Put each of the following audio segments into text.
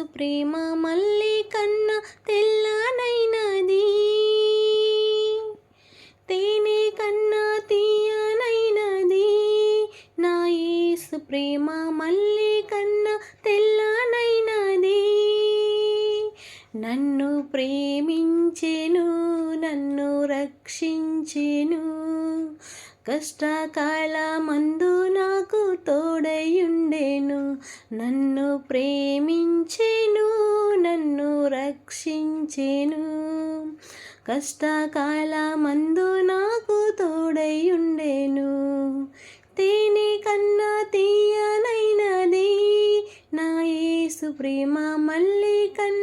యేసు ప్రేమ మళ్ళీ కన్నా తెల్లనైనది. తేనె కన్నా తీయనైనది. నా యేసు ప్రేమ మళ్ళీ కన్నా తెల్లనైనది. నన్ను ప్రేమించెను నన్ను రక్షించెను. కష్టకాలమందు నాకు తోడయుండెను నన్ను ప్రేమి రక్షించెను. కష్టకాలమందు నాకు తోడయుండెను. తేనె కన్నా తీయనైనది. నా యేసు ప్రేమ మళ్ళీ కన్నా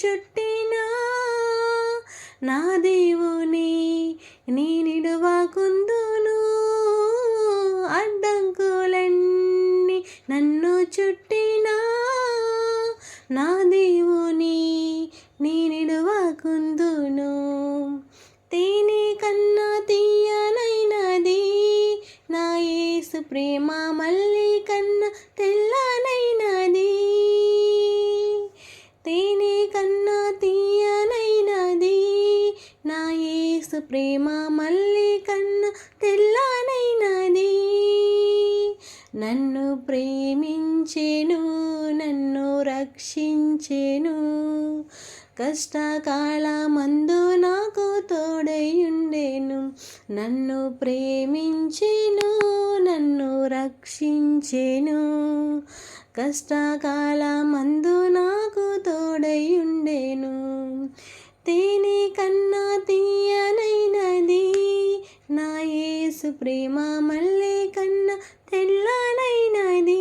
చుట్టినా నా దేవుని నీ నిడువకుందును అడ్డంకులన్నీ నన్ను చుట్టినా నా దేవుని నీ నిడువకుందును తేనె కన్నా తీయనైనది నా యేసు ప్రేమ మళ్ళీ కన్నా తెల్లనైనది ప్రేమ మళ్ళీ కన్న తెల్లనైనది. నన్ను ప్రేమించెను నన్ను రక్షించెను. కష్టకాలమందు నాకు తోడయుండెను. నన్ను ప్రేమించెను నన్ను రక్షించెను. కష్టకాలమందు నాకు తోడయుండెను. తేనె కన్నా యేసు ప్రేమ మళ్ళీ కన్నా తెల్లనైనది.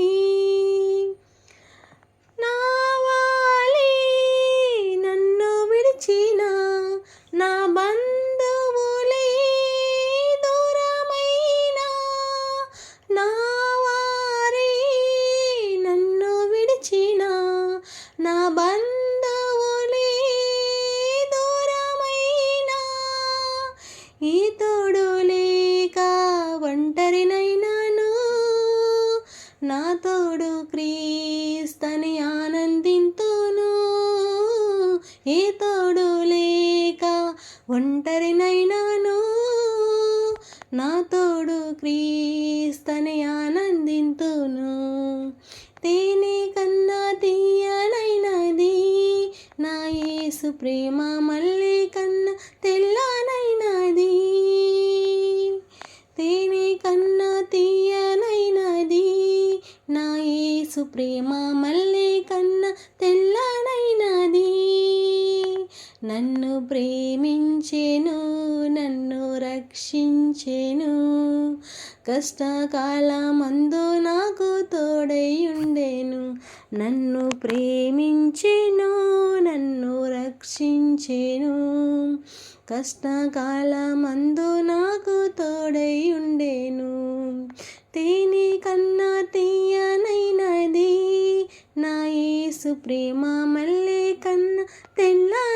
నావాలి నన్ను విడిచిన నా బంధువులే దూరమైన నా వారే నన్ను విడిచిన నా బంధు దూరమైన నా తోడు క్రీస్తని ఆనందింతును. ఏ తోడు లేక ఒంటరినైనాను. నా తోడు క్రీస్తని ఆనందింతును. తేనే కన్నా తీయనైనది. నా యేసు ప్రేమ మళ్ళీ ప్రేమ మల్లే కన్నా తెల్లనైనది నన్ను ప్రేమించెను నన్ను రక్షించెను. కష్టకాలమందు నాకు తోడయుండెను. నన్ను ప్రేమించెను నన్ను రక్షించెను. కష్టకాలమందు నాకు తోడై ఉండేను తీయనైనది నా యేసు ప్రేమ